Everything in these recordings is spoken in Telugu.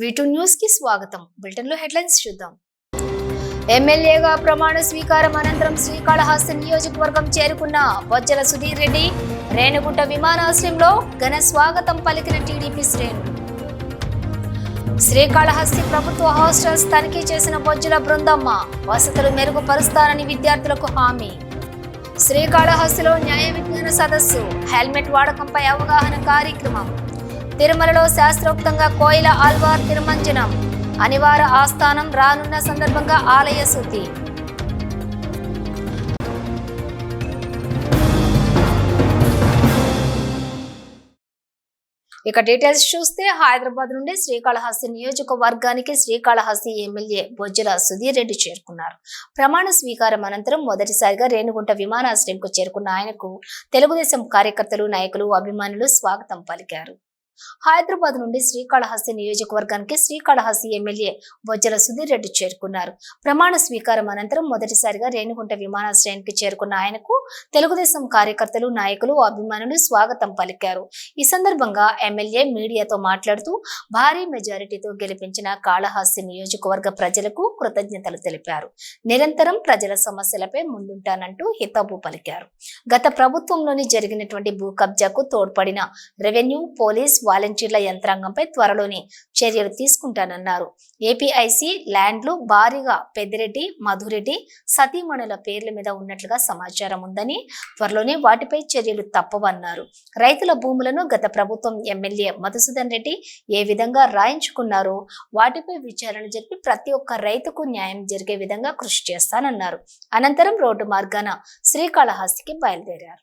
వీటూ న్యూస్కి స్వాగతం. బులెటిన్లో హెడ్లైన్స్ చూద్దాం. ఎమ్మెల్యేగా ప్రమాణ స్వీకారం అనంతరం శ్రీకాళహస్తి నియోజకవర్గం చేరుకున్న బొజ్జల సుధీర్ రెడ్డి రేణుగుంట విమానాశ్రయంలో ఘన స్వాగతం పలికిన టీడీపీ శ్రేణులు. శ్రీకాళహస్తి ప్రభుత్వ హాస్టల్స్ తనిఖీ చేసిన బొజ్జల బృందమ్మ వసతులు మెరుగుపరుస్తారని విద్యార్థులకు హామీ. శ్రీకాళహస్తిలో న్యాయ విజ్ఞాన సదస్సు హెల్మెట్ వాడకంపై అవగాహన కార్యక్రమం. తిరుమలలో శాస్త్రోక్తంగా కోయిల ఆల్వార్ తిరుమంజనం. అనివార ఆస్థానం రానున్న సందర్భంగా ఆలయ శుద్ధి. ఇక డీటెయిల్స్ చూస్తే హైదరాబాద్ నుండి శ్రీకాళహస్తి నియోజకవర్గానికి శ్రీకాళహస్తి ఎమ్మెల్యే బొజ్జల సుధీర్ రెడ్డి చేరుకున్నారు. ప్రమాణ స్వీకారం అనంతరం మొదటిసారిగా రేణుగుంట విమానాశ్రయంకు చేరుకున్న ఆయనకు తెలుగుదేశం కార్యకర్తలు నాయకులు అభిమానులు స్వాగతం పలికారు. హైదరాబాద్ నుండి శ్రీకాళహస్తి నియోజకవర్గానికి శ్రీకాళహస్తి ఎమ్మెల్యే వజ్ర సుధీర్ రెడ్డి చేరుకున్నారు. ప్రమాణ స్వీకారం అనంతరం మొదటిసారిగా రేణిగుంట విమానాశ్రయానికి చేరుకున్న ఆయనకు తెలుగుదేశం కార్యకర్తలు నాయకులు అభిమానులు స్వాగతం పలికారు. ఈ సందర్భంగా ఎమ్మెల్యే మీడియాతో మాట్లాడుతూ భారీ మెజారిటీతో గెలిపించిన కాళహస్తి నియోజకవర్గ ప్రజలకు కృతజ్ఞతలు తెలిపారు. నిరంతరం ప్రజల సమస్యలపై ముందుంటానంటూ హితాబు పలికారు. గత ప్రభుత్వంలోని జరిగినటువంటి భూ కబ్జాకు తోడ్పడిన రెవెన్యూ పోలీస్ వాలంటీర్ల యంత్రాంగంపై త్వరలోనే చర్యలు తీసుకుంటానన్నారు. ఏపీఐసి ల్యాండ్లు భారీగా పెద్దిరెడ్డి మధురెడ్డి సతీమణుల పేర్ల మీద ఉన్నట్లుగా సమాచారం ఉందని త్వరలోనే వాటిపై చర్యలు తప్పవన్నారు. రైతుల భూములను గత ప్రభుత్వం ఎమ్మెల్యే మధుసూదన్ రెడ్డి ఏ విధంగా రాయించుకున్నారో వాటిపై విచారణ జరిపి ప్రతి ఒక్క రైతుకు న్యాయం జరిగే విధంగా కృషి చేస్తానన్నారు. అనంతరం రోడ్డు మార్గాన శ్రీకాళహస్తికి బయలుదేరారు.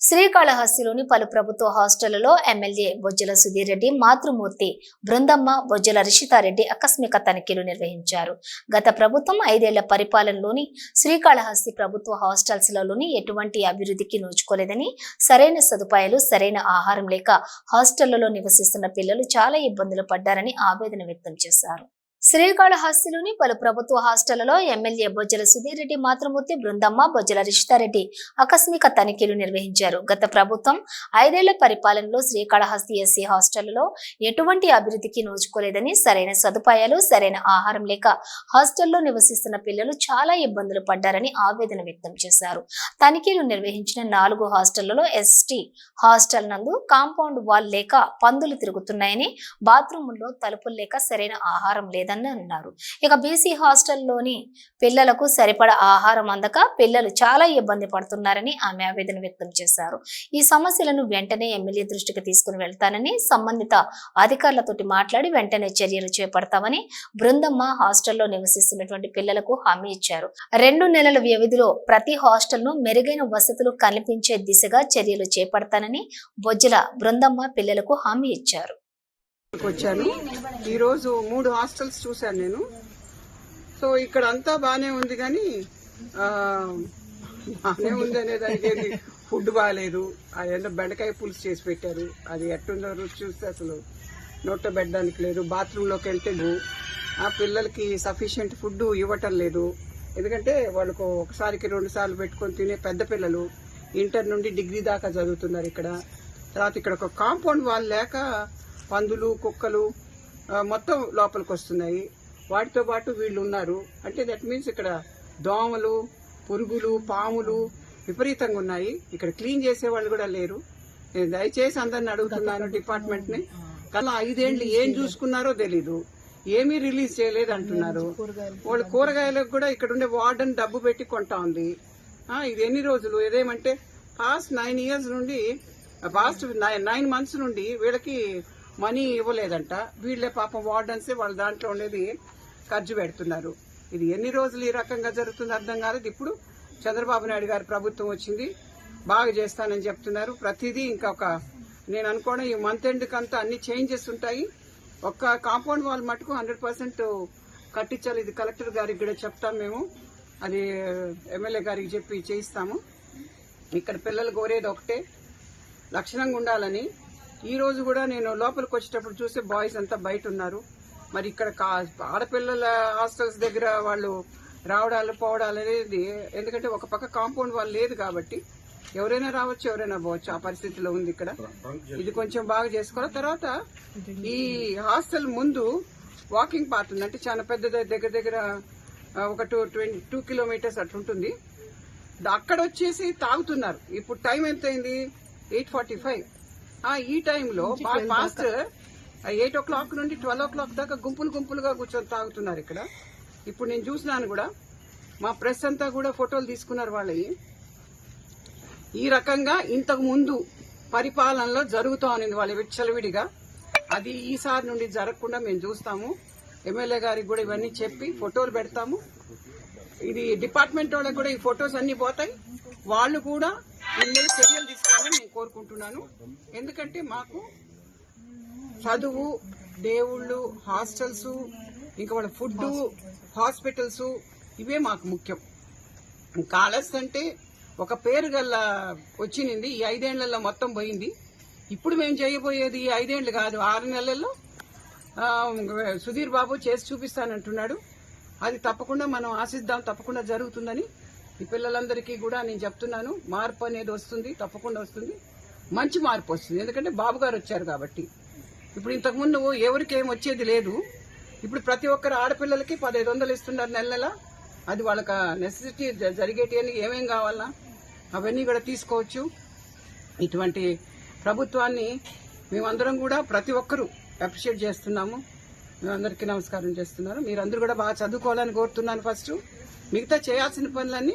శ్రీకాళహస్తిలోని పలు ప్రభుత్వ హాస్టళ్ళలో ఎమ్మెల్యే బొజ్జల సుధీర్ రెడ్డి మాతృమూర్తి బృందమ్మ బొజ్జల రిషితారెడ్డి ఆకస్మిక తనిఖీలు నిర్వహించారు. గత ప్రభుత్వం ఐదేళ్ళ పరిపాలనలోని శ్రీకాళహస్తి ప్రభుత్వ హాస్టల్స్లలోని ఎటువంటి అభివృద్ధికి నోచుకోలేదని సరైన సదుపాయాలు సరైన ఆహారం లేక హాస్టళ్ళలో నివసిస్తున్న పిల్లలు చాలా ఇబ్బందులు పడ్డారని ఆవేదన వ్యక్తం చేశారు. శ్రీకాళహస్తిలోని పలు ప్రభుత్వ హాస్టళ్ళలో ఎమ్మెల్యే బొజ్జల సుధీర్ రెడ్డి మాతృమూర్తి బృందమ్మ బొజ్జల రిషితారెడ్డి ఆకస్మిక తనిఖీలు నిర్వహించారు. గత ప్రభుత్వం ఐదేళ్ళ పరిపాలనలో శ్రీకాళహస్తి ఎస్సీ హాస్టళ్ళలో ఎటువంటి అభివృద్ధికి నోచుకోలేదని సరైన సదుపాయాలు సరైన ఆహారం లేక హాస్టల్లో నివసిస్తున్న పిల్లలు చాలా ఇబ్బందులు పడ్డారని ఆవేదన వ్యక్తం చేశారు. తనిఖీలు నిర్వహించిన నాలుగు హాస్టళ్ళలో ఎస్టీ హాస్టల్ నందు కాంపౌండ్ వాల్ లేక పందులు తిరుగుతున్నాయని బాత్రూముల్లో తలుపులు లేక సరైన ఆహారం లేదని అన్నారు. ఇక బీసీ హాస్టల్లోని పిల్లలకు సరిపడ ఆహారం అందక పిల్లలు చాలా ఇబ్బంది పడుతున్నారని ఆమె ఆవేదన వ్యక్తం చేశారు. ఈ సమస్యలను వెంటనే ఎమ్మెల్యే దృష్టికి తీసుకుని వెళ్తానని సంబంధిత అధికారులతోటి మాట్లాడి వెంటనే చర్యలు చేపడతామని బృందమ్మ హాస్టల్లో నివసిస్తున్నటువంటి పిల్లలకు హామీ ఇచ్చారు. రెండు నెలల వ్యవధిలో ప్రతి హాస్టల్ను మెరుగైన వసతులు కల్పించే దిశగా చర్యలు చేపడతానని బొజ్జల బృందమ్మ పిల్లలకు హామీ ఇచ్చారు. వచ్చాను ఈరోజు మూడు హాస్టల్స్ చూశాను నేను. సో ఇక్కడ అంతా బాగానే ఉంది కానీ ఆ, బాగానే ఉంది అనే దానికి ఫుడ్ బాగాలేదు అదేంటో బెండకాయ పులుసు చేసి పెట్టారు. అది ఎట్టుందో రుచి చూస్తే అసలు నోట పెట్టడానికి లేదు. బాత్రూంలోకి వెళ్తే ఆ పిల్లలకి సఫిషియెంట్ ఫుడ్ ఇవ్వటం లేదు. ఎందుకంటే వాళ్ళకు ఒకసారికి రెండు సార్లు పెట్టుకొని తినే పెద్ద పిల్లలు ఇంటర్ నుండి డిగ్రీ దాకా చదువుతున్నారు ఇక్కడ. తర్వాత ఇక్కడ ఒక కాంపౌండ్ వాల్ లేక పందులు కుక్కలు మొత్తం లోపలికి వస్తున్నాయి. వాటితో పాటు వీళ్ళు ఉన్నారు. అంటే దట్ మీన్స్ ఇక్కడ దోమలు పురుగులు పాములు విపరీతంగా ఉన్నాయి. ఇక్కడ క్లీన్ చేసే వాళ్ళు కూడా లేరు. నేను దయచేసి అందరిని అడుగుతున్నాను డిపార్ట్మెంట్ని కల్లా ఐదేండ్లు ఏం చూసుకున్నారో తెలీదు. ఏమీ రిలీజ్ చేయలేదు అంటున్నారు. వాళ్ళు కూరగాయలకు కూడా ఇక్కడ ఉండే వార్డెన్ డబ్బు పెట్టి కొంటా ఉంది. ఇది ఎన్ని రోజులు? ఇదేమంటే పాస్ట్ నైన్ ఇయర్స్ నుండి పాస్ట్ నైన్ మంత్స్ నుండి వీళ్ళకి మనీ ఇవ్వలేదంట. వీళ్ళే పాపం వార్డన్సే వాళ్ళ దాంట్లో ఉండేది ఖర్చు పెడుతున్నారు. ఇది ఎన్ని రోజులు ఈ రకంగా జరుగుతుంది అర్థం కాలేదు. ఇప్పుడు చంద్రబాబు నాయుడు గారి ప్రభుత్వం వచ్చింది. బాగా చేస్తానని చెప్తున్నారు. ప్రతిదీ ఇంకా ఒక నేను అనుకోవడం ఈ మంత్ ఎండ్కంతా అన్ని చేంజెస్ ఉంటాయి. ఒక్క కాంపౌండ్ వాల్ మటుకు హండ్రెడ్ పర్సెంట్ కట్టించాలి. ఇది కలెక్టర్ గారికి కూడా చెప్తాం మేము. అది ఎమ్మెల్యే గారికి చెప్పి చేయిస్తాము. ఇక్కడ పిల్లలు కోరేది ఒకటే. లక్షణంగా ఉండాలని ఈ రోజు కూడా నేను లోపలికి వచ్చేటప్పుడు చూస్తే బాయ్స్ అంతా బయట ఉన్నారు. మరి ఇక్కడ కా- ఆడపిల్లల హాస్టల్స్ దగ్గర వాళ్ళు రావడాలు పోవడాలు అనేది ఎందుకంటే ఒక పక్క కాంపౌండ్ వాళ్ళు లేదు కాబట్టి ఎవరైనా రావచ్చు ఎవరైనా పోవచ్చు. ఆ పరిస్థితిలో ఉంది ఇక్కడ. ఇది కొంచెం బాగా చేసుకోవాలి. తర్వాత ఈ హాస్టల్ ముందు వాకింగ్ పాత్ ఉంది. అంటే చాలా పెద్ద దగ్గర దగ్గర ఒక టూ ట్వంటీ టూ కిలోమీటర్స్ అట్లుంటుంది అక్కడ వచ్చేసి తాగుతున్నారు. ఇప్పుడు టైం ఎంత అయింది ఎయిట్ ఫార్టీ ఫైవ్. ఈ టైంలో బాగా ఫాస్ట్ ఎయిట్ ఓ క్లాక్ నుండి ట్వెల్వ్ ఓ క్లాక్ దాకా గుంపులు గుంపులుగా కూర్చొని తాగుతున్నారు ఇక్కడ. ఇప్పుడు నేను చూసినాను కూడా మా ప్రెస్ అంతా కూడా ఫోటోలు తీసుకున్నారు వాళ్ళవి. ఈ రకంగా ఇంతకు ముందు పరిపాలనలో జరుగుతూ ఉన్నది వాళ్ళ విచ్చలవిడిగా. అది ఈసారి నుండి జరగకుండా మేము చూస్తాము. ఎమ్మెల్యే గారికి కూడా ఇవన్నీ చెప్పి ఫోటోలు పెడతాము. ఇది డిపార్ట్మెంట్ వాళ్ళకి కూడా ఈ ఫొటోస్ అన్ని పోతాయి. వాళ్ళు కూడా దీని చర్యలు తీసుకోవాలని నేను కోరుకుంటున్నాను. ఎందుకంటే మాకు చదువు దేవుళ్ళు హాస్టల్స్ ఇంకా వాళ్ళ ఫుడ్ హాస్పిటల్స్ ఇవే మాకు ముఖ్యం. కాలేజ్ అంటే ఒక పేరు గల్ల వచ్చింది ఈ ఐదేళ్ళలో మొత్తం పోయింది. ఇప్పుడు మేము చేయబోయేది ఈ ఐదేళ్ళు కాదు ఆరు నెలల్లో సుధీర్ బాబు చేసి చూపిస్తానంటున్నాడు. అది తప్పకుండా మనం ఆశిద్దాం తప్పకుండా జరుగుతుందని ఈ పిల్లలందరికీ కూడా నేను చెప్తున్నాను మార్పు అనేది వస్తుంది తప్పకుండా వస్తుంది. మంచి మార్పు వస్తుంది. ఎందుకంటే బాబు గారు వచ్చారు కాబట్టి. ఇప్పుడు ఇంతకుముందు ఎవరికి ఏం వచ్చేది లేదు. ఇప్పుడు ప్రతి ఒక్కరు ఆడపిల్లలకి పదహైదు వందలు ఇస్తున్నారు నెల నెల. అది వాళ్ళకి నెసెసిటీ జరిగేటివన్నీ ఏమేం కావాలా? అవన్నీ కూడా తీసుకోవచ్చు. ఇటువంటి ప్రభుత్వాన్ని మేమందరం కూడా ప్రతి ఒక్కరూ అప్రిషియేట్ చేస్తున్నాము. మేమందరికీ నమస్కారం చేస్తున్నాను. మీరందరూ కూడా బాగా చదువుకోవాలని కోరుతున్నాను ఫస్ట్. మిగతా చేయాల్సిన పనులన్నీ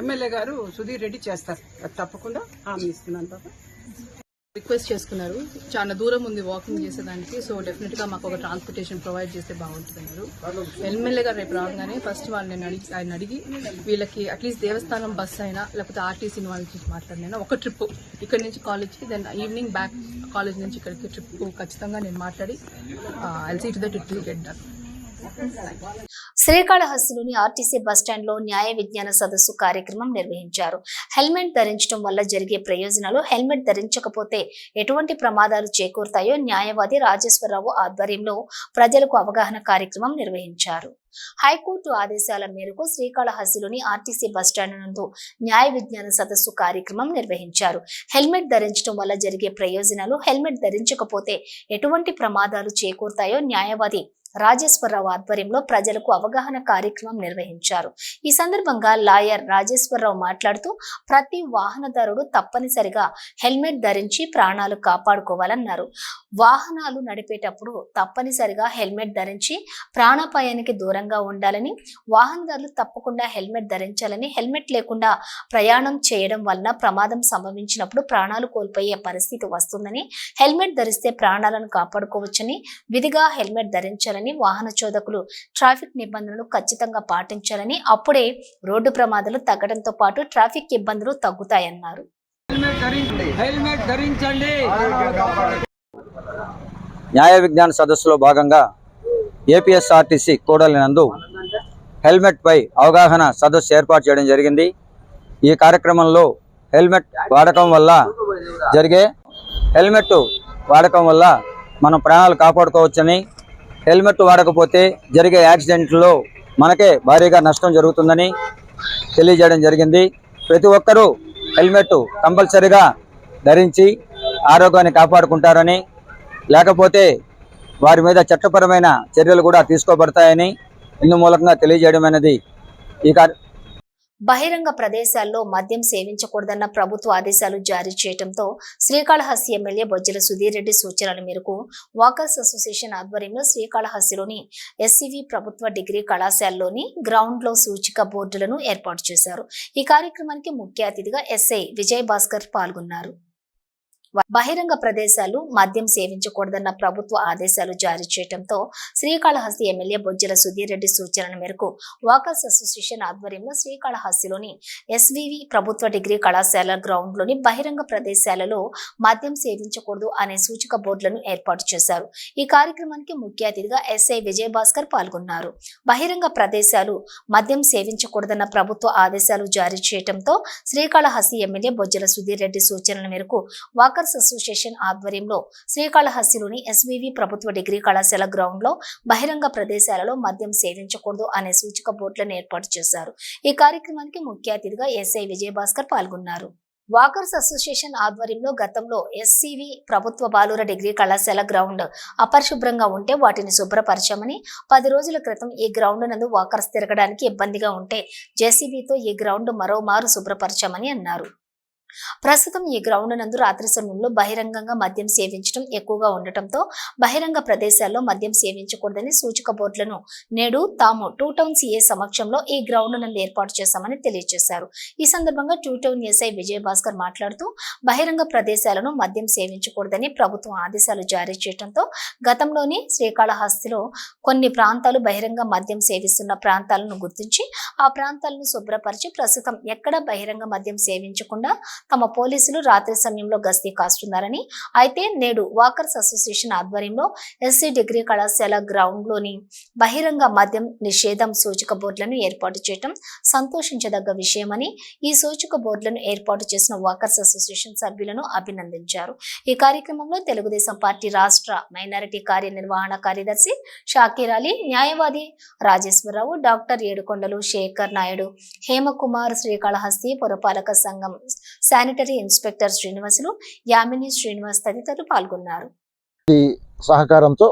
ఎమ్మెల్యే గారు సుధీర్ రెడ్డి చేస్తారు. అది తప్పకుండా హామీ ఇస్తున్నాను బాబా రిక్వెస్ట్ చేసుకున్నారు. చాలా దూరం ఉంది వాకింగ్ చేసేదానికి సో డెఫినెట్గా మాకు ఒక ట్రాన్స్పోర్టేషన్ ప్రొవైడ్ చేస్తే బాగుంటుంది అన్నారు. ఎమ్మెల్యే గారు రేపు రాగానే ఫస్ట్ వాళ్ళు నేను అడిగి ఆయన అడిగి వీళ్ళకి అట్లీస్ట్ దేవస్థానం బస్ అయినా లేకపోతే ఆర్టీసీ వాళ్ళ నుంచి మాట్లాడినైనా ఒక ట్రిప్ ఇక్కడ నుంచి కాలేజ్కి దెన్ ఈవినింగ్ బ్యాక్ కాలేజ్ నుంచి ఇక్కడికి ట్రిప్ ఖచ్చితంగా నేను మాట్లాడి LC to that it will get done శ్రీకాళహస్తిలోని RTC బస్టాండ్లో న్యాయ విజ్ఞాన సదస్సు కార్యక్రమం నిర్వహించారు. హెల్మెట్ ధరించడం వల్ల జరిగే ప్రయోజనాలు హెల్మెట్ ధరించకపోతే ఎటువంటి ప్రమాదాలు చేకూరుతాయో న్యాయవాది రాజేశ్వరరావు ఆధ్వర్యంలో ప్రజలకు అవగాహన కార్యక్రమం నిర్వహించారు. హైకోర్టు ఆదేశాల మేరకు శ్రీకాళహస్తిలోని ఆర్టీసీ బస్టాండ్ నందు న్యాయ విజ్ఞాన సదస్సు కార్యక్రమం నిర్వహించారు. హెల్మెట్ ధరించడం వల్ల జరిగే ప్రయోజనాలు హెల్మెట్ ధరించకపోతే ఎటువంటి ప్రమాదాలు చేకూరుతాయో న్యాయవాది రాజేశ్వరరావు ఆధ్వర్యంలో ప్రజలకు అవగాహన కార్యక్రమం నిర్వహించారు. ఈ సందర్భంగా లాయర్ రాజేశ్వరరావు మాట్లాడుతూ ప్రతి వాహనదారుడు తప్పనిసరిగా హెల్మెట్ ధరించి ప్రాణాలు కాపాడుకోవాలన్నారు. వాహనాలు నడిపేటప్పుడు తప్పనిసరిగా హెల్మెట్ ధరించి ప్రాణాపాయానికి దూరంగా ఉండాలని వాహనదారులు తప్పకుండా హెల్మెట్ ధరించాలని హెల్మెట్ లేకుండా ప్రయాణం చేయడం వలన ప్రమాదం సంభవించినప్పుడు ప్రాణాలు కోల్పోయే పరిస్థితి వస్తుందని హెల్మెట్ ధరిస్తే ప్రాణాలను కాపాడుకోవచ్చని విధిగా హెల్మెట్ ధరించాలని వాహన చోదకులు ట్రాఫిక్ నిబంధనలు ఖచ్చితంగా పాటించాలని అప్పుడే రోడ్డు ప్రమాదాలు తగ్గడంతో పాటు ట్రాఫిక్ ఇబ్బందులు తగ్గుతాయన్నారు. హెల్మెట్ ధరించండి. న్యాయ విజ్ఞాన సదస్సులో భాగంగా ఏపీఎస్ఆర్టీసీ కూడలి నందు హెల్మెట్పై అవగాహన సదస్సు ఏర్పాటు చేయడం జరిగింది. ఈ కార్యక్రమంలో హెల్మెట్ వాడకం వల్ల జరిగే హెల్మెట్ వాడకం వల్ల మనం ప్రాణాలు కాపాడుకోవచ్చని హెల్మెట్ వాడకపోతే జరిగే యాక్సిడెంట్లో మనకే భారీగా నష్టం జరుగుతుందని తెలియజేయడం జరిగింది. ప్రతి ఒక్కరూ హెల్మెట్ కంపల్సరిగా ధరించి ఆరోగ్యాన్ని కాపాడుకుంటారని లేకపోతే వారి మీద చట్టపరమైన చర్యలు కూడా తీసుకోబడతాయని ఇందు మూలకంగా తెలియజేయడం అనేది ఈ కార్య బహిరంగ ప్రదేశాల్లో మద్యం సేవించకూడదన్న ప్రభుత్వ ఆదేశాలు జారీ చేయడంతో శ్రీకాళహస్తి ఎమ్మెల్యే బొజ్జల సుధీర్ రెడ్డి సూచనల మేరకు వాకర్స్ అసోసియేషన్ ఆధ్వర్యంలో శ్రీకాళహస్తిలోని ఎస్సీవి ప్రభుత్వ డిగ్రీ కళాశాలలోని గ్రౌండ్లో సూచిక బోర్డులను ఏర్పాటు చేశారు. ఈ కార్యక్రమానికి ముఖ్య అతిథిగా ఎస్ఐ విజయ్ భాస్కర్ పాల్గొన్నారు. బహిరంగ ప్రదేశాలు మద్యం సేవించకూడదన్న ప్రభుత్వ ఆదేశాలు జారీ చేయడంతో శ్రీకాళహస్తి ఎమ్మెల్యే బొజ్జల సుధీర్ రెడ్డి సూచనల మేరకు వాకర్స్ అసోసియేషన్ ఆధ్వర్యంలో శ్రీకాళహస్తిలోని ఎస్వివి ప్రభుత్వ డిగ్రీ కళాశాల గ్రౌండ్లోని బహిరంగ ప్రదేశాలలో మద్యం సేవించకూడదు అనే సూచిక బోర్డులను ఏర్పాటు చేశారు. ఈ కార్యక్రమానికి ముఖ్య అతిథిగా ఎస్ఐ విజయ్ భాస్కర్ పాల్గొన్నారు. బహిరంగ ప్రదేశాలు మద్యం సేవించకూడదన్న ప్రభుత్వ ఆదేశాలు జారీ చేయడంతో శ్రీకాళహస్తి ఎమ్మెల్యే బొజ్జల సుధీర్ రెడ్డి సూచనల మేరకు వాకర్ వాకర్స్ అసోసియేషన్ ఆధ్వర్యంలో శ్రీకాళహస్తిలోని ఎస్వివి ప్రభుత్వ డిగ్రీ కళాశాల గ్రౌండ్లో బహిరంగ ప్రదేశాలలో మద్యం సేవించకూడదు అనే సూచిక బోర్డులను ఏర్పాటు చేశారు. ఈ కార్యక్రమానికి ముఖ్య అతిథిగా ఎస్ఐ విజయభాస్కర్ పాల్గొన్నారు. వాకర్స్ అసోసియేషన్ ఆధ్వర్యంలో గతంలో ఎస్సివి ప్రభుత్వ బాలుర డిగ్రీ కళాశాల గ్రౌండ్ అపరిశుభ్రంగా ఉంటే వాటిని శుభ్రపరచామని పది రోజుల క్రితం ఈ గ్రౌండ్ నందు వాకర్స్ తిరగడానికి ఇబ్బందిగా ఉంటే జేసీబీతో ఈ గ్రౌండ్ మరోమారు శుభ్రపరచామని అన్నారు. ప్రస్తుతం ఈ గ్రౌండ్ నందు రాత్రి సమయంలో బహిరంగంగా మద్యం సేవించడం ఎక్కువగా ఉండటంతో బహిరంగ ప్రదేశాల్లో మద్యం సేవించకూడదని సూచిక బోర్డులను నేడు తాము టూ టౌన్ సిఏ సమక్షంలో ఈ గ్రౌండ్ నందు ఏర్పాటు చేశామని తెలియజేశారు. ఈ సందర్భంగా టూ టౌన్ ఎస్ఐ విజయభాస్కర్ మాట్లాడుతూ బహిరంగ ప్రదేశాలను మద్యం సేవించకూడదని ప్రభుత్వం ఆదేశాలు జారీ చేయడంతో గతంలోని శ్రీకాళహస్తిలో కొన్ని ప్రాంతాలు బహిరంగ మద్యం సేవిస్తున్న ప్రాంతాలను గుర్తించి ఆ ప్రాంతాలను శుభ్రపరిచి ప్రస్తుతం ఎక్కడ బహిరంగ మద్యం సేవించకుండా తమ పోలీసులు రాత్రి సమయంలో గస్తీ కాస్తున్నారని అయితే నేడు వాకర్స్ అసోసియేషన్ ఆధ్వర్యంలో ఎస్సీ డిగ్రీ కళాశాల గ్రౌండ్లోని బహిరంగ మద్యం నిషేధం సూచిక బోర్డులను ఏర్పాటు చేయడం సంతోషించదగ్గ విషయమని ఈ సూచిక బోర్డులను ఏర్పాటు చేసిన వాకర్స్ అసోసియేషన్ సభ్యులను అభినందించారు. ఈ కార్యక్రమంలో తెలుగుదేశం పార్టీ రాష్ట్ర మైనారిటీ కార్యనిర్వహణ కార్యదర్శి షాకీర్ అలీ న్యాయవాది రాజేశ్వరరావు డాక్టర్ ఏడుకొండలు శేఖర్ నాయుడు హేమకుమార్ శ్రీకాళహస్తి పురపాలక సంఘం శానిటరీ ఇన్స్పెక్టర్ శ్రీనివాసులు యామిని శ్రీనివాస్ తదితరులు పాల్గొన్నారు. సహకారంతో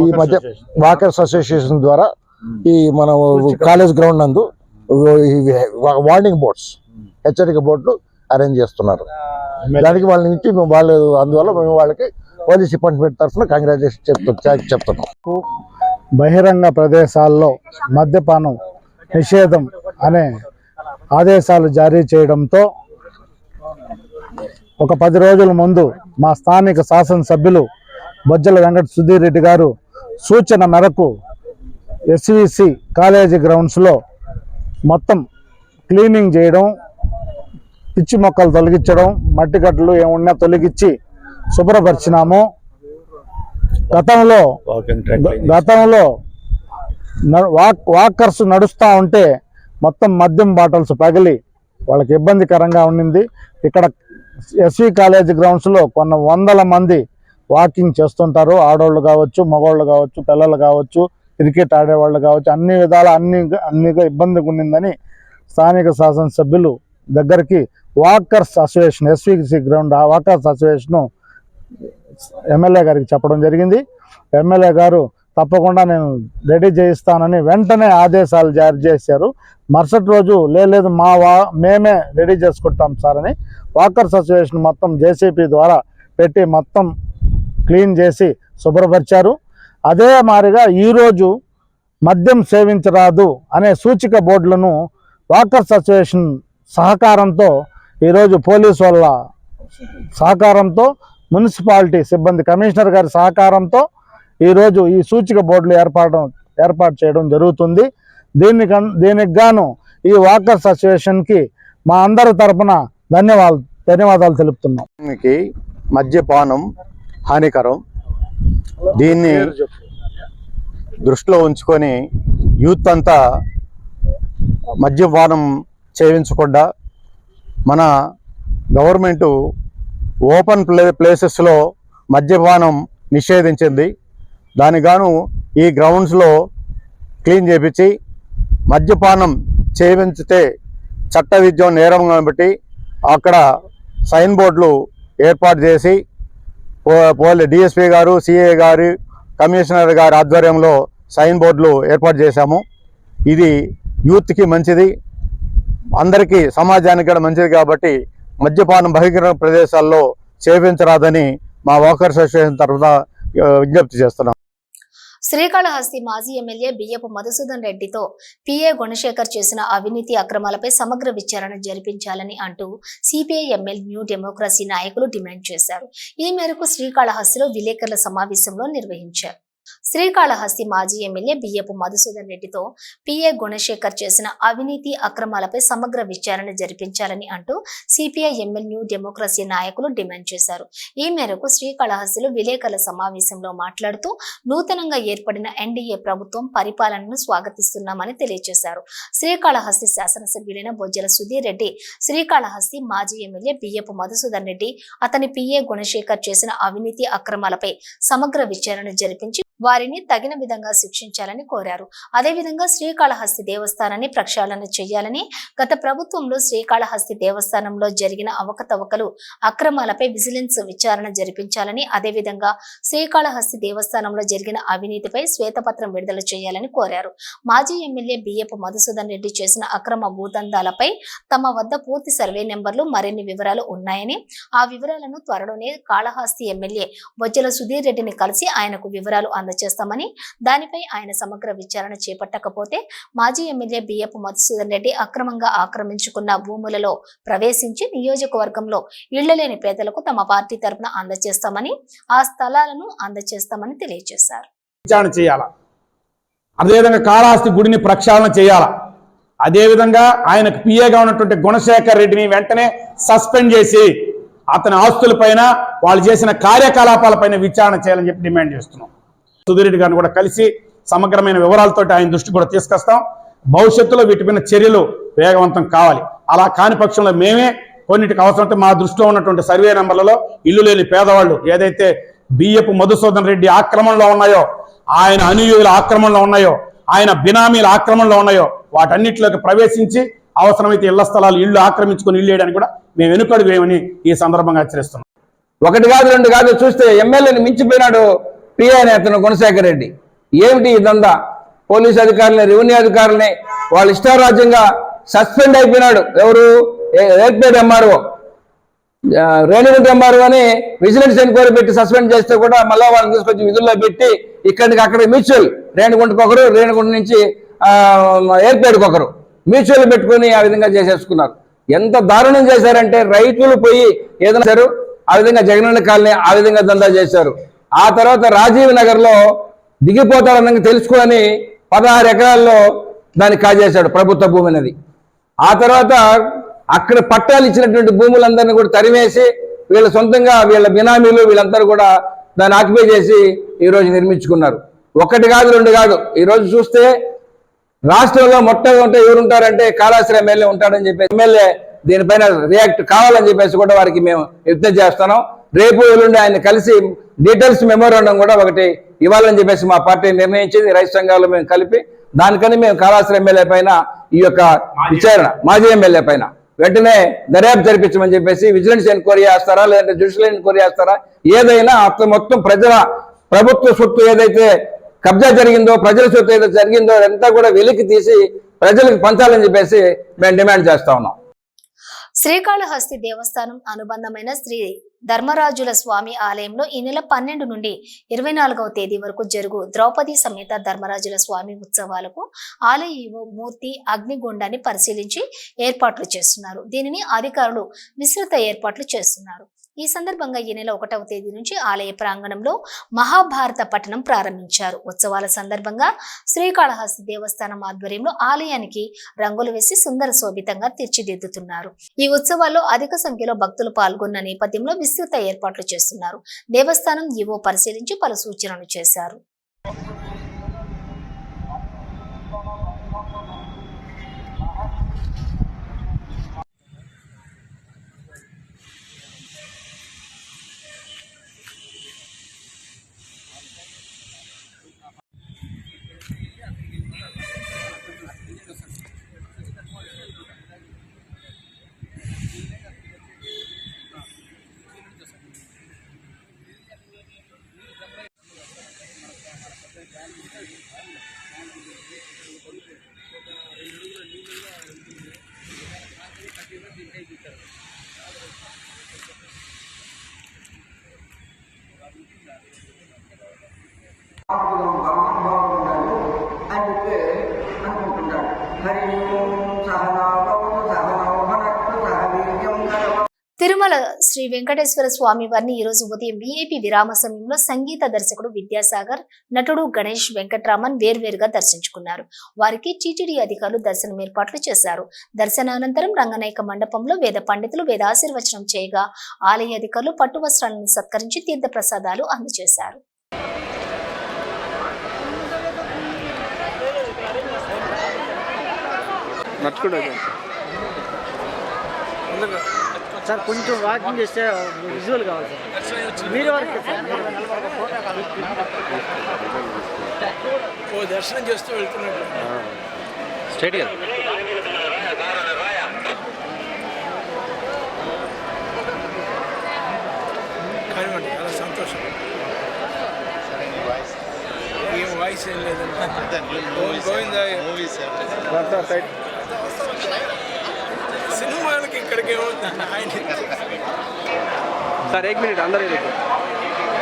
ఈ మధ్య వాకర్స్ అసోసియేషన్ ద్వారా ఈ మన కాలేజ్ గ్రౌండ్ నందు వార్నింగ్ బోర్డ్స్ హెచ్చరిక బోర్డులు అరేంజ్ చేస్తున్నారు. దానికి వాళ్ళ నుంచి మేము వాళ్ళు అందువల్ల మేము వాళ్ళకి పోలీస్ డిపార్ట్మెంట్ తరఫున కంగ్రాచులేషన్ చెప్తు చెప్తున్నాం. బహిరంగ ప్రదేశాల్లో మద్యపానం నిషేధం అనే ఆదేశాలు జారీ చేయడంతో ఒక పది రోజుల ముందు మా స్థానిక శాసనసభ్యులు బొజ్జల వెంకట సుధీర్ రెడ్డి గారు సూచన మేరకు ఎస్విసి కాలేజీ గ్రౌండ్స్లో మొత్తం క్లీనింగ్ చేయడం పిచ్చి మొక్కలు తొలగించడం మట్టి గడ్డలు ఏమున్నా తొలగించి శుభ్రపరిచినాము. గతంలో గతంలో వాక్ వాకర్స్ నడుస్తూ ఉంటే మొత్తం మద్యం బాటిల్స్ పగిలి వాళ్ళకి ఇబ్బందికరంగా ఉండింది. ఇక్కడ ఎస్వి కాలేజ్ గ్రౌండ్స్లో కొన్ని వందల మంది వాకింగ్ చేస్తుంటారు. ఆడవాళ్ళు కావచ్చు మగవాళ్ళు కావచ్చు పిల్లలు కావచ్చు క్రికెట్ ఆడేవాళ్ళు కావచ్చు అన్ని విధాల అన్ని అన్నిగా ఇబ్బందిగా ఉండిందని స్థానిక శాసనసభ్యులు దగ్గరికి వాకర్స్ అసోసియేషన్ ఎస్విసి గ్రౌండ్ ఆ వాకర్స్ అసోసియేషను ఎమ్మెల్యే గారికి చెప్పడం జరిగింది. ఎమ్మెల్యే గారు తప్పకుండా నేను రెడీ చేయిస్తానని వెంటనే ఆదేశాలు జారీ చేశారు. మరుసటి రోజు లేదు మా వా మేమే రెడీ చేసుకుంటాం సార్ అని వాకర్స్ అసోసియేషన్ మొత్తం జేసీపీ ద్వారా పెట్టి మొత్తం క్లీన్ చేసి శుభ్రపరిచారు. అదే మారిగా ఈరోజు మద్యం సేవించరాదు అనే సూచిక బోర్డులను వాకర్స్ అసోసియేషన్ సహకారంతో ఈరోజు పోలీసు వాళ్ళ సహకారంతో మున్సిపాలిటీ సిబ్బంది కమిషనర్ గారి సహకారంతో ఈరోజు ఈ సూచిక బోర్డులు ఏర్పడడం ఏర్పాటు చేయడం జరుగుతుంది. దీన్ని దీనికి గాను ఈ వాకర్స్ అసోసియేషన్కి మా అందరి తరపున ధన్యవాదాలు ధన్యవాదాలు తెలుపుతున్నాం. దీనికి మద్యపానం హానికరం. దీన్ని దృష్టిలో ఉంచుకొని యూత్ అంతా మద్యపానం చేయించకుండా మన గవర్నమెంటు ఓపెన్ ప్లే ప్లేసెస్లో మద్యపానం నిషేధించింది. దానికి గాను ఈ గ్రౌండ్స్లో క్లీన్ చేపించి మద్యపానం చేయించితే చట్ట విద్యం నేరం కాబట్టి అక్కడ సైన్ బోర్డులు ఏర్పాటు చేసి పో- పోలీ డిఎస్పీ గారు సిఏ గారు కమిషనర్ గారి ఆధ్వర్యంలో సైన్ బోర్డులు ఏర్పాటు చేశాము. ఇది యూత్కి మంచిది. అందరికీ సమాజానికి కూడా మంచిది కాబట్టి మద్యపానం బహిరంగ ప్రదేశాల్లో సేవించరాదని మా వాకర్ అసోసియేషన్ తరఫున విజ్ఞప్తి చేస్తున్నాం. శ్రీకాళహస్తి మాజీ ఎమ్మెల్యే బియ్యపు మధుసూదన్ రెడ్డితో పిఏ గుణశేఖర్ చేసిన అవినీతి అక్రమాలపై సమగ్ర విచారణ జరిపించాలని అంటూ సిపిఐ ఎమ్మెల్యే న్యూ డెమోక్రసీ నాయకులు డిమాండ్ చేశారు. ఈ మేరకు శ్రీకాళహస్తిలో విలేకరుల సమావేశంలో నిర్వహించారు. శ్రీకాళహస్తి మాజీ ఎమ్మెల్యే బియ్యపు మధుసూదన్ రెడ్డితో పిఏ గుణశేఖర్ చేసిన అవినీతి అక్రమాలపై సమగ్ర విచారణ జరిపించాలని అంటూ సిపిఐ ఎమ్మెల్ న్యూ డెమోక్రసీ నాయకులు డిమాండ్ చేశారు. ఈ మేరకు శ్రీకాళహస్తిలో విలేకరుల సమావేశంలో మాట్లాడుతూ నూతనంగా ఏర్పడిన ఎన్డీఏ ప్రభుత్వం పరిపాలనను స్వాగతిస్తున్నామని తెలియజేశారు. శ్రీకాళహస్తి శాసనసభ్యులైన బొజ్జల సుధీర్ రెడ్డి శ్రీకాళహస్తి మాజీ ఎమ్మెల్యే బియ్యపు మధుసూదన్ రెడ్డి అతని పిఏ గుణశేఖర్ చేసిన అవినీతి అక్రమాలపై సమగ్ర విచారణ జరిపించి వారిని తగిన విధంగా శిక్షించాలని కోరారు. అదేవిధంగా శ్రీకాళహస్తి దేవస్థానాన్ని ప్రక్షాళన చేయాలని గత ప్రభుత్వంలో శ్రీకాళహస్తి దేవస్థానంలో జరిగిన అవకతవకలు అక్రమాలపై విజిలెన్స్ విచారణ జరిపించాలని అదేవిధంగా శ్రీకాళహస్తి దేవస్థానంలో జరిగిన అవినీతిపై శ్వేతపత్రం విడుదల చేయాలని కోరారు. మాజీ ఎమ్మెల్యే బిఎఫ్ మధుసూదన్ రెడ్డి చేసిన అక్రమ భూదందాలపై తమ వద్ద పూర్తి సర్వే నెంబర్లు మరిన్ని వివరాలు ఉన్నాయని ఆ వివరాలను త్వరలోనే కాళహస్తి ఎమ్మెల్యే బొజ్జల సుధీర్ రెడ్డిని కలిసి ఆయనకు వివరాలు చేస్తామని దానిపై ఆయన సమగ్ర విచారణ చేపట్టకపోతే మాజీ ఎమ్మెల్యే బియ్యపు మధుసూదన్ రెడ్డి అక్రమంగా ఆక్రమించుకున్న భూములలో ప్రవేశించి నియోజకవర్గంలో ఇళ్ళలేని పేదలకు తమ పార్టీ తరపున అందజేస్తామని ఆ స్థలాలను అందజేస్తామని తెలియజేశారు. విచారణ చేయాలా? అదేవిధంగా కాళహస్తి గుడిని ప్రక్షాళన చేయాలా? అదేవిధంగా ఆయనకు పిఏగా ఉన్నటువంటి గుణశేఖర్ రెడ్డిని వెంటనే సస్పెండ్ చేసి అతని ఆస్తులపైన వాళ్ళు చేసిన కార్యకలాపాలపైన విచారణ చేయాలని చెప్పి డిమాండ్ చేస్తున్నాం. సుధీరెడ్డి గారిని కూడా కలిసి సమగ్రమైన వివరాలతో ఆయన దృష్టి కూడా తీసుకొస్తాం. భవిష్యత్తులో వీటిపైన చర్యలు వేగవంతం కావాలి. అలా కాని పక్షంలో మేమే కొన్నిటికి అవసరమైతే మా దృష్టిలో ఉన్నటువంటి సర్వే నెంబర్లలో ఇల్లు లేని పేదవాళ్ళు ఏదైతే బియ్యపు మధుసూదన్ రెడ్డి ఆక్రమణలో ఉన్నాయో ఆయన అనుయోగుల ఆక్రమణలో ఉన్నాయో ఆయన బినామీల ఆక్రమణలో ఉన్నాయో వాటన్నిటిలోకి ప్రవేశించి అవసరమైతే ఇళ్ళ స్థలాలు ఇల్లు ఆక్రమించుకొని ఇల్లు వేయడానికి కూడా మేము వెనుకడు వేయమని ఈ సందర్భంగా హెచ్చరిస్తున్నాం. ఒకటి కాదు రెండు కాదు చూస్తే ఎమ్మెల్యేని మించిపోయినాడు. పిఏ నేతను గుణశేఖర్ రెడ్డి. ఏమిటి ఇదంతా పోలీస్ అధికారులని రెవెన్యూ అధికారులని వాళ్ళు ఇష్టారాజ్యంగా సస్పెండ్ అయిపోయినాడు. ఎవరు? ఎయిర్పేట్ ఎంఆర్ఓ. రేణుగుంట ఎంఆర్ఓ అని విజిలెన్స్ ఎంక్వైరీ పెట్టి సస్పెండ్ చేస్తే కూడా మళ్ళీ వాళ్ళని తీసుకొచ్చి విధుల్లో పెట్టి ఇక్కడికి అక్కడ మ్యూచువల్ రేణుగుంటకు ఒకరు రేణుగుంట నుంచి ఆ, ఒకరు. మ్యూచువల్ పెట్టుకొని ఆ విధంగా చేసేసుకున్నారు. ఎంత దారుణం చేశారంటే రైతులు పోయి ఏదైనా ఆ విధంగా జగనన్న కాలనీ ఆ విధంగా దందా చేశారు. ఆ తర్వాత రాజీవ్ నగర్లో దిగిపోతాడని తెలుసుకొని పదహారు ఎకరాల్లో దాన్ని కాజేశాడు ప్రభుత్వ భూమి అనేది. ఆ తర్వాత అక్కడ పట్టాలు ఇచ్చినటువంటి భూములందరినీ కూడా తరిమేసి వీళ్ళ సొంతంగా వీళ్ళ బినామీలు వీళ్ళందరూ కూడా దాన్ని ఆక్యుపై చేసి ఈరోజు నిర్మించుకున్నారు. ఒకటి కాదు రెండు కాదు. ఈరోజు చూస్తే రాష్ట్రంలో మొట్టమొదటి ఎవరు ఉంటారంటే కాళాశ్రీ ఎమ్మెల్యే ఉంటాడని చెప్పేసి ఎమ్మెల్యే దీనిపైన రియాక్ట్ కావాలని చెప్పేసి కూడా వారికి మేము యుద్ధం చేస్తున్నాం. రేపు ఎల్లుండి ఆయన కలిసి డీటెయిల్స్ మెమోరాండం కూడా ఒకటి ఇవ్వాలని చెప్పేసి మా పార్టీ నిర్ణయించింది. రైతు సంఘాలు మేము కలిపి దానికని మేము కాళాశ్రీ ఎమ్మెల్యే పైన ఈ యొక్క విచారణ మాజీ ఎమ్మెల్యే పైన. వెంటనే దర్యాప్తు జరిపించమని చెప్పేసి విజిలెన్స్ ఎంక్వైరీ చేస్తారా లేదంటే జ్యుడిషియల్ ఎంక్వైరీ చేస్తారా? ఏదైనా అతను మొత్తం ప్రజల ప్రభుత్వ సొత్తు ఏదైతే కబ్జా జరిగిందో ప్రజల సొత్తు ఏదైతే జరిగిందో అదంతా కూడా వెలికి తీసి ప్రజలకు పంచాలని చెప్పేసి మేము డిమాండ్ చేస్తా ఉన్నాం. శ్రీకాళహస్తి దేవస్థానం అనుబంధమైన శ్రీ ధర్మరాజుల స్వామి ఆలయంలో ఈ నెల పన్నెండు నుండి ఇరవై నాలుగవ తేదీ వరకు జరుగు ద్రౌపది సమేత ధర్మరాజుల స్వామి ఉత్సవాలకు ఆలయ మూర్తి అగ్నిగుండాన్ని పరిశీలించి ఏర్పాట్లు చేస్తున్నారు. దీనిని అధికారులు విస్తృత ఏర్పాట్లు చేస్తున్నారు. ఈ సందర్భంగా ఈ నెల ఒకటవ తేదీ నుంచి ఆలయ ప్రాంగణంలో మహాభారత పఠనం ప్రారంభించారు. ఉత్సవాల సందర్భంగా శ్రీకాళహస్తి దేవస్థానం ఆధ్వర్యంలో ఆలయానికి రంగులు వేసి సుందర శోభితంగా తీర్చిదిద్దుతున్నారు. ఈ ఉత్సవాల్లో అధిక సంఖ్యలో భక్తులు పాల్గొన్న నేపథ్యంలో విస్తృత ఏర్పాట్లు చేస్తున్నారు. దేవస్థానం ఈవో పరిశీలించి పలు సూచనలు చేశారు. తిరుమల శ్రీ వెంకటేశ్వర స్వామి వారిని ఈరోజు ఉదయం విఐపి విరామ సమయంలో సంగీత దర్శకుడు విద్యాసాగర్ నటుడు గణేష్ వెంకట్రామన్ వేర్వేరుగా దర్శించుకున్నారు. వారికి టీటీడీ అధికారులు దర్శనం ఏర్పాట్లు చేశారు. దర్శనానంతరం రంగనాయక మండపంలో వేద పండితులు వేదాశీర్వచనం చేయగా ఆలయ అధికారులు పట్టు వస్త్రాలను సత్కరించి తీర్థ ప్రసాదాలు అందజేశారు. సార్ కొంచెం వాకింగ్ చేస్తే విజువల్ కావాలి సార్. మీరు వరకు సార్ దర్శనం చేస్తూ వెళ్తున్నట్టు. కానివ్వండి చాలా సంతోషం. ఏం వాయిస్ ఏం లేదండి గోవిందా సినిమాలకి ఇక్కడికి ఆయన సార్ ఏక్ మినిట్ అందరూ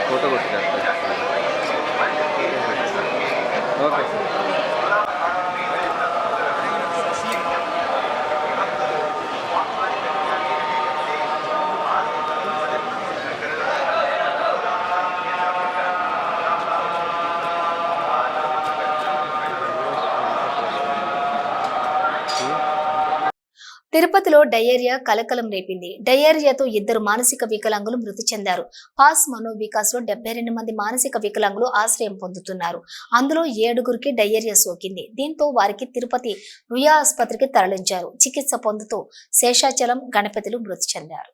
ఫోటో కొట్టుకుంటారు ఓకే. సార్ తిరుపతిలో డయేరియా కలకలం రేపింది. డయేరియాతో ఇద్దరు మానసిక వికలాంగులు మృతి చెందారు. పాస్ మనోవికాస్లో డెబ్బై రెండు మంది మానసిక వికలాంగులు ఆశ్రయం పొందుతున్నారు. అందులో ఏడుగురికి డయేరియా సోకింది. దీంతో వారికి తిరుపతి రుయా ఆసుపత్రికి తరలించారు. చికిత్స పొందుతూ శేషాచలం గణపతులు మృతి చెందారు.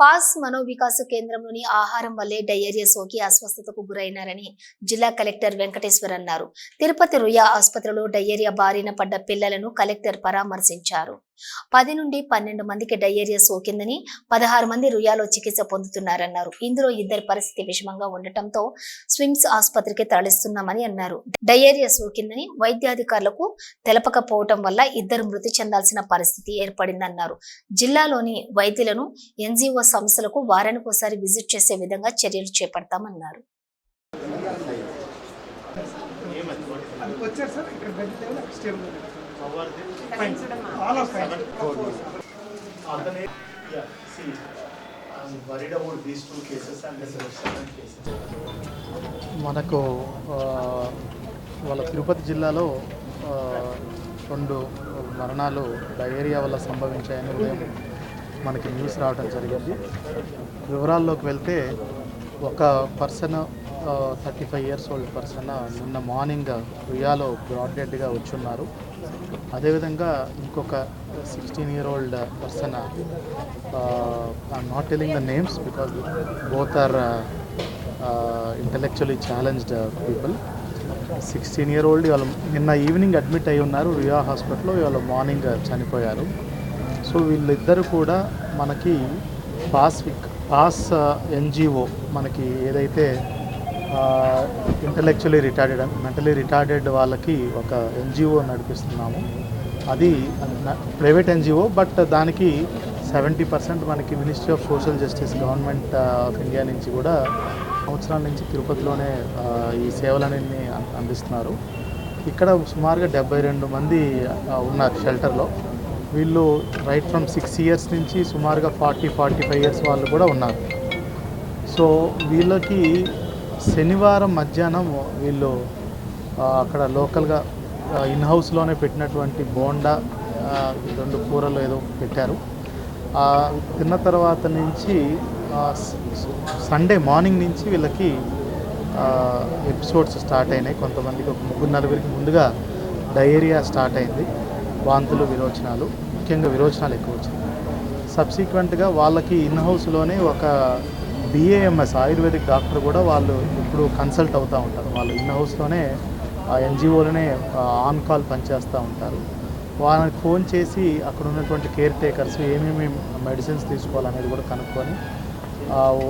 పాస్ మనోవికాస కేంద్రంలోని ఆహారం వల్లే డయేరియా సోకి అస్వస్థతకు గురైనారని జిల్లా కలెక్టర్ వెంకటేశ్వర్ అన్నారు. తిరుపతి రుయా ఆసుపత్రిలో డయేరియా బారిన పడ్డ పిల్లలను కలెక్టర్ పరామర్శించారు. పది నుండి పన్నెండు మందికి డయేరియా సోకిందని పదహారు మంది రుయాలో చికిత్స పొందుతున్నారన్నారు. ఇందులో ఇద్దరి పరిస్థితి విషమంగా ఉండటంతో స్విమ్స్ ఆసుపత్రికి తరలిస్తున్నామని అన్నారు. డయేరియా సోకిందని వైద్యాధికారులకు తెలపకపోవటం వల్ల ఇద్దరు మృతి చెందాల్సిన పరిస్థితి ఏర్పడిందన్నారు. జిల్లాలోని వైద్యులను ఎన్జిఓ సంస్థలకు వారానికి ఒకసారి విజిట్ చేసే విధంగా చర్యలు చేపడతామన్నారు. మనకు వాళ్ళ తిరుపతి జిల్లాలో రెండు మరణాలు డయేరియా వల్ల సంభవించాయని ఉదయం మనకి న్యూస్ రావడం జరిగింది. వివరాల్లోకి వెళ్తే ఒక person thirty five years old person నిన్న మార్నింగ్ రుయాలో బ్రాడ్ డెడ్గా వచ్చున్నారు. అదేవిధంగా ఇంకొక sixteen year old person I'm not telling the names because both are intellectually challenged people sixteen year old ఇవాళ నిన్న ఈవినింగ్ అడ్మిట్ అయి ఉన్నారు రియా హాస్పిటల్లో ఇవాళ మార్నింగ్ uh, చనిపోయారు. సో వీళ్ళిద్దరు కూడా మనకి పాస్ uh, పాస్ ఎన్జిఓ మనకి ఏదైతే ఇంటలెక్చువలీ రిటార్డెడ్ మెంటలీ రిటార్డెడ్ వాళ్ళకి ఒక ఎన్జిఓ నడిపిస్తున్నాము. అది ప్రైవేట్ ఎన్జిఓ బట్ దానికి సెవెంటీ పర్సెంట్ మనకి ministry of social justice government of India నుంచి కూడా సంవత్సరాల నుంచి తిరుపతిలోనే ఈ సేవలన్నీ అందిస్తున్నారు. ఇక్కడ సుమారుగా డెబ్బై రెండు మంది ఉన్నారు షెల్టర్లో వీళ్ళు రైట్ ఫ్రమ్ సిక్స్ ఇయర్స్ నుంచి సుమారుగా ఫార్టీ ఫార్టీ ఫైవ్ ఇయర్స్ వాళ్ళు కూడా ఉన్నారు. సో వీళ్ళకి శనివారం మధ్యాహ్నం వీళ్ళు అక్కడ లోకల్గా ఇన్ హౌస్లోనే పెట్టినటువంటి బోండా రెండు కూరలు ఏదో పెట్టారు. తిన్న తర్వాత నుంచి సండే మార్నింగ్ నుంచి వీళ్ళకి ఎపిసోడ్స్ స్టార్ట్ అయినాయి. కొంతమందికి ఒక ముగ్గురు నలుగురికి ముందుగా డయేరియా స్టార్ట్ అయింది. వాంతులు విరోచనాలు ముఖ్యంగా విరోచనాలు ఎక్కువ వచ్చాయి సబ్సిక్వెంట్గా వాళ్ళకి ఇన్ హౌస్లోనే ఒక బిఏఎంఎస్ ఆయుర్వేదిక్ డాక్టర్ కూడా వాళ్ళు ఇప్పుడు కన్సల్ట్ అవుతూ ఉంటారు. వాళ్ళు ఇన్ హౌస్లోనే ఆ ఎన్జిఓలోనే ఆన్ కాల్ పనిచేస్తూ ఉంటారు. వాళ్ళకి ఫోన్ చేసి అక్కడ ఉన్నటువంటి కేర్ టేకర్స్ ఏమేమి మెడిసిన్స్ తీసుకోవాలనేది కూడా కనుక్కొని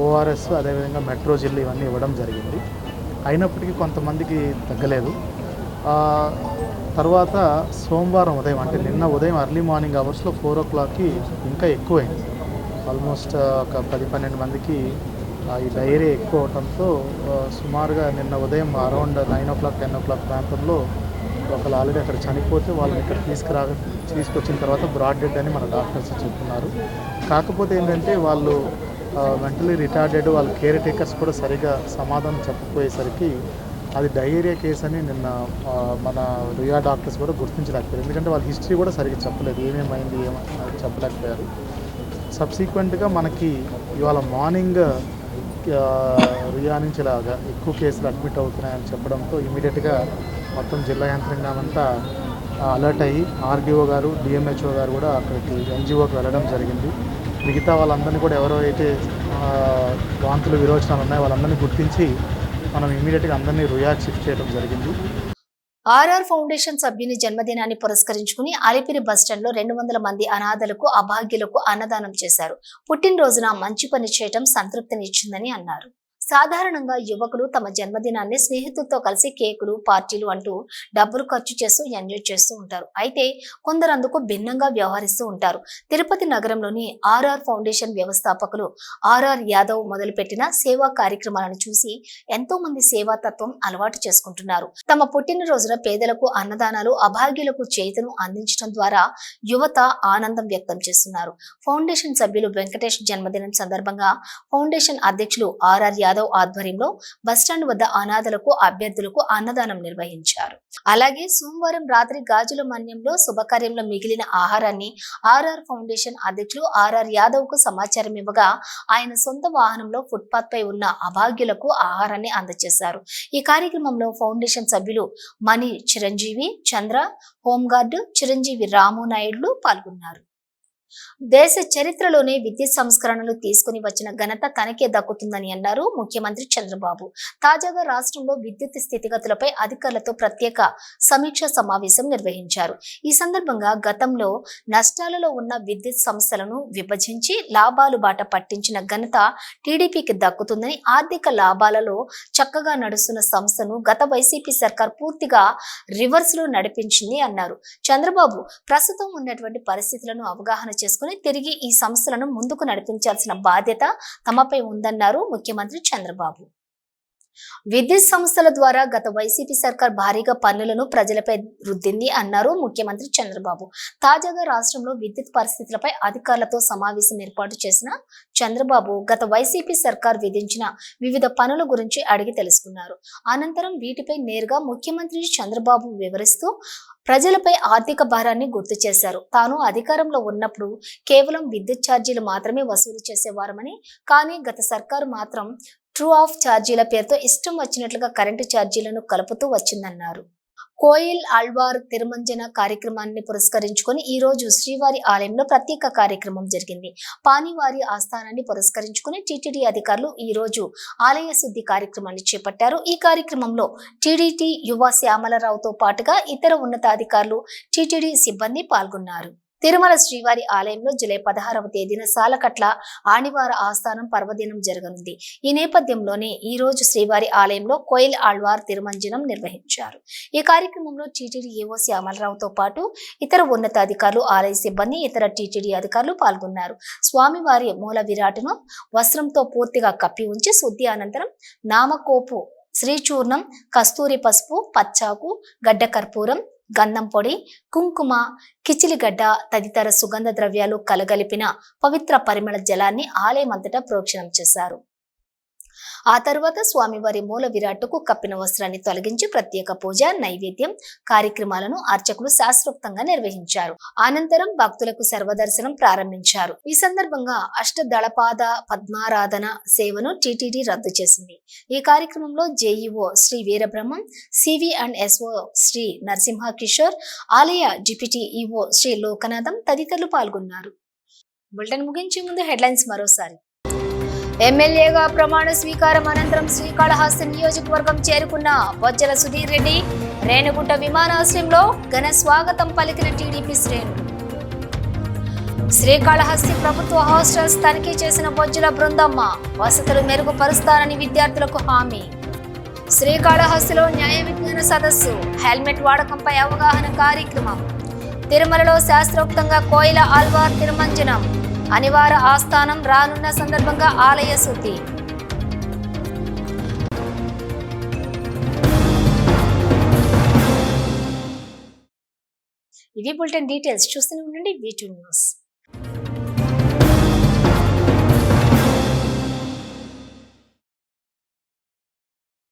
ఓఆర్ఎస్ అదేవిధంగా మెట్రోజిల్ ఇవన్నీ ఇవ్వడం జరిగింది. అయినప్పటికీ కొంతమందికి తగ్గలేదు. తర్వాత సోమవారం ఉదయం అంటే నిన్న ఉదయం అర్లీ మార్నింగ్ అవర్స్లో ఫోర్ ఓ క్లాక్కి ఇంకా ఎక్కువైంది. ఆల్మోస్ట్ ఒక పది పన్నెండు మందికి ఈ డైరీ ఎక్కువ అవడంతో సుమారుగా నిన్న ఉదయం around nine o'clock ten o'clock ప్రాంతంలో ఒకళ్ళు ఆల్రెడీ అక్కడ చనిపోతే వాళ్ళని ఇక్కడ తీసుకురా తీసుకొచ్చిన తర్వాత బ్రాడ్ డెడ్ అని మన డాక్టర్స్ చెప్తున్నారు. కాకపోతే ఏంటంటే వాళ్ళు మెంటలీ రిటార్డెడ్ వాళ్ళ కేర్ టేకర్స్ కూడా సరిగా సమాధానం చెప్పకపోయేసరికి అది డయేరియా కేసు అని నిన్న మన రియా డాక్టర్స్ కూడా గుర్తించలేకపోయారు. ఎందుకంటే వాళ్ళ హిస్టరీ కూడా సరిగ్గా చెప్పలేదు. ఏమేమైంది ఏమని చెప్పలేకపోయారు. సబ్సీక్వెంట్గా మనకి ఇవాళ మార్నింగ్ ఆ, రియా నుంచి లాగా ఎక్కువ కేసులు అడ్మిట్ అవుతున్నాయని చెప్పడంతో ఇమీడియట్గా మొత్తం జిల్లా యంత్రాంగం అంతా అలర్ట్ అయ్యి ఆర్డీఓ గారు డిఎంహెచ్ఓ గారు కూడా అక్కడికి ఎన్జిఓకి వెళ్ళడం జరిగింది. మిగతా వాళ్ళందరినీ కూడా ఎవరైతే అయితే వాంతులు విరోచనాలు ఉన్నాయో వాళ్ళందరినీ గుర్తించి మనం ఇమీడియట్గా అందరినీ రుయాక్ షిఫ్ట్ చేయడం జరిగింది. ఆర్ఆర్ ఫౌండేషన్ సభ్యుని జన్మదినాన్ని పురస్కరించుకుని అలిపిరి బస్టాండ్లో రెండు వందల మంది అనాథలకు అభాగ్యులకు అన్నదానం చేశారు. పుట్టినరోజున మంచి పని చేయటం సంతృప్తినిచ్చిందని అన్నారు. సాధారణంగా యువకులు తమ జన్మదినాన్ని స్నేహితులతో కలిసి కేకులు పార్టీలు అంటూ డబ్బులు ఖర్చు చేస్తూ ఎంజాయ్ చేస్తూ ఉంటారు. అయితే కొందరు అందుకు భిన్నంగా వ్యవహరిస్తూ ఉంటారు. తిరుపతి నగరంలోని ఆర్ఆర్ ఫౌండేషన్ వ్యవస్థాపకులు ఆర్ఆర్ యాదవ్ మొదలుపెట్టిన సేవా కార్యక్రమాలను చూసి ఎంతో మంది సేవా తత్వం అలవాటు చేసుకుంటున్నారు. తమ పుట్టినరోజున పేదలకు అన్నదానాలు అభాగ్యులకు చేతను అందించడం ద్వారా యువత ఆనందం వ్యక్తం చేస్తున్నారు. ఫౌండేషన్ సభ్యులు వెంకటేష్ జన్మదినం సందర్భంగా ఫౌండేషన్ అధ్యక్షులు ఆర్ఆర్ యాదవ్ ఆధ్వర్యంలో బస్టాండ్ వద్ద అనాథలకు అభ్యర్థులకు అన్నదానం నిర్వహించారు. అలాగే సోమవారం రాత్రి గాజుల మన్యంలో శుభకార్యంలో మిగిలిన ఆహారాన్ని ఆర్ఆర్ ఫౌండేషన్ అధ్యక్షులు ఆర్ఆర్ యాదవ్కు సమాచారం ఇవ్వగా ఆయన సొంత వాహనంలో ఫుట్పాత్ పై ఉన్న అభాగ్యులకు ఆహారాన్ని అందజేశారు. ఈ కార్యక్రమంలో ఫౌండేషన్ సభ్యులు మణి చిరంజీవి చంద్ర హోంగార్డు చిరంజీవి రాము నాయుడులు పాల్గొన్నారు. దేశ చరిత్రలోనే విద్యుత్ సంస్కరణలు తీసుకుని వచ్చిన ఘనత తనకే దక్కుతుందని అన్నారు ముఖ్యమంత్రి చంద్రబాబు. తాజాగా రాష్ట్రంలో విద్యుత్ స్థితిగతులపై అధికారులతో ప్రత్యేక సమీక్ష సమావేశం నిర్వహించారు. ఈ సందర్భంగా గతంలో నష్టాలలో ఉన్న విద్యుత్ సంస్థలను విభజించి లాభాలు బాట పట్టించిన ఘనత టీడీపీకి దక్కుతుందని ఆర్థిక లాభాలలో చక్కగా నడుస్తున్న సంస్థను గత వైసీపీ సర్కార్ పూర్తిగా రివర్స్లో నడిపించింది అన్నారు. చంద్రబాబు ప్రస్తుతం ఉన్నటువంటి పరిస్థితులను అవగాహన చేసుకుని తిరిగి ఈ సంస్థలను ముందుకు నడిపించాల్సిన బాధ్యత తమపై ఉందన్నారు ముఖ్యమంత్రి చంద్రబాబు. విద్యుత్ సంస్థల ద్వారా గత వైసీపీ సర్కార్ భారీగా పన్నులను ప్రజలపై రుద్దింది అన్నారు ముఖ్యమంత్రి చంద్రబాబు. తాజాగా రాష్ట్రంలో విద్యుత్ పరిస్థితులపై అధికారులతో సమావేశం ఏర్పాటు చేసిన చంద్రబాబు గత వైసీపీ సర్కార్ విధించిన వివిధ పనుల గురించి అడిగి తెలుసుకున్నారు. అనంతరం వీటిపై నేరుగా ముఖ్యమంత్రి చంద్రబాబు వివరిస్తూ ప్రజలపై ఆర్థిక భారాన్ని గుర్తు చేశారు. తాను అధికారంలో ఉన్నప్పుడు కేవలం విద్యుత్ ఛార్జీలు మాత్రమే వసూలు చేసేవారమని కానీ గత సర్కారు మాత్రం ట్రూ ఆఫ్ ఛార్జీల పేరుతో ఇష్టం వచ్చినట్లుగా కరెంటు ఛార్జీలను కలుపుతూ వచ్చిందన్నారు. కోయిల్ ఆళ్వార్ తిరుమంజన కార్యక్రమాన్ని పురస్కరించుకొని ఈ రోజు శ్రీవారి ఆలయంలో ప్రత్యేక కార్యక్రమం జరిగింది. పానివారి ఆస్థానాన్ని పురస్కరించుకుని టీటీడీ అధికారులు ఈ రోజు ఆలయ శుద్ధి కార్యక్రమాన్ని చేపట్టారు. ఈ కార్యక్రమంలో టీడీటీ యువ శ్యామలరావుతో పాటుగా ఇతర ఉన్నతాధికారులు టీటీడీ సిబ్బంది పాల్గొన్నారు. తిరుమల శ్రీవారి ఆలయంలో జూలై పదహారవ తేదీన సాలకట్ల ఆనివార ఆస్థానం పర్వదినం జరగనుంది. ఈ నేపథ్యంలోనే ఈ రోజు శ్రీవారి ఆలయంలో కోయిల్ ఆళ్వార్ తిరుమంజనం నిర్వహించారు. ఈ కార్యక్రమంలో టీటీడీ ఏవో శ్యామలరావుతో పాటు ఇతర ఉన్నతాధికారులు ఆలయ సిబ్బంది ఇతర టీటీడీ అధికారులు పాల్గొన్నారు. స్వామివారి మూల విరాటును వస్త్రంతో పూర్తిగా కప్పి ఉంచి శుద్ధి అనంతరం నామకోపు శ్రీచూర్ణం కస్తూరి పసుపు పచ్చాకు గడ్డ కర్పూరం గంధం పొడి కుంకుమ కిచిలిగడ్డ తదితర సుగంధ ద్రవ్యాలు కలగలిపిన పవిత్ర పరిమళ జలాన్ని ఆలయమంతటా ప్రోక్షణం చేశారు. ఆ తర్వాత స్వామివారి మూల విరాట్టుకు కప్పిన వస్త్రాన్ని తొలగించి ప్రత్యేక పూజ నైవేద్యం కార్యక్రమాలను అర్చకులు శాస్త్రోక్తంగా నిర్వహించారు. అనంతరం భక్తులకు సర్వదర్శనం ప్రారంభించారు. ఈ సందర్భంగా అష్టదళపాద పద్మారాధన సేవను టిటిడి రద్దు చేసింది. ఈ కార్యక్రమంలో JEO Shri Veerabrahmam CV and SO Shri Narasimha Kishore ఆలయ డిప్యూటీ ఈఓ శ్రీ లోకనాథం తదితరులు పాల్గొన్నారు. బులెటిన్ ముగించే ముందు హెడ్లైన్స్ మరోసారి. ఎమ్మెల్యేగా ప్రమాణ స్వీకారం అనంతరం శ్రీకాళహస్తి నియోజకవర్గం చేరుకున్న బొజ్జల సుధీర్ రెడ్డి రేణుగుంట విమానాశ్రయంలో ఘన స్వాగతం పలికిన టీడీపీ శ్రేణులు శ్రీకాళహస్తి ప్రభుత్వ హాస్టల్స్ తనిఖీ చేసిన బొజ్జల బృందమ్మ వసతులు మెరుగుపరుస్తారని విద్యార్థులకు హామీ. శ్రీకాళహస్తిలో న్యాయ విజ్ఞాన సదస్సు హెల్మెట్ వాడకంపై అవగాహన కార్యక్రమం. తిరుమలలో శాస్త్రోక్తంగా కోయిల ఆల్వార్ తిరుమంజనం. అనివార ఆస్థానం రానున్న సందర్భంగా ఆలయ శుద్ధి. ఇవి బులెటిన్ డీటెయిల్స్. చూస్తూనే ఉండండి వీటి న్యూస్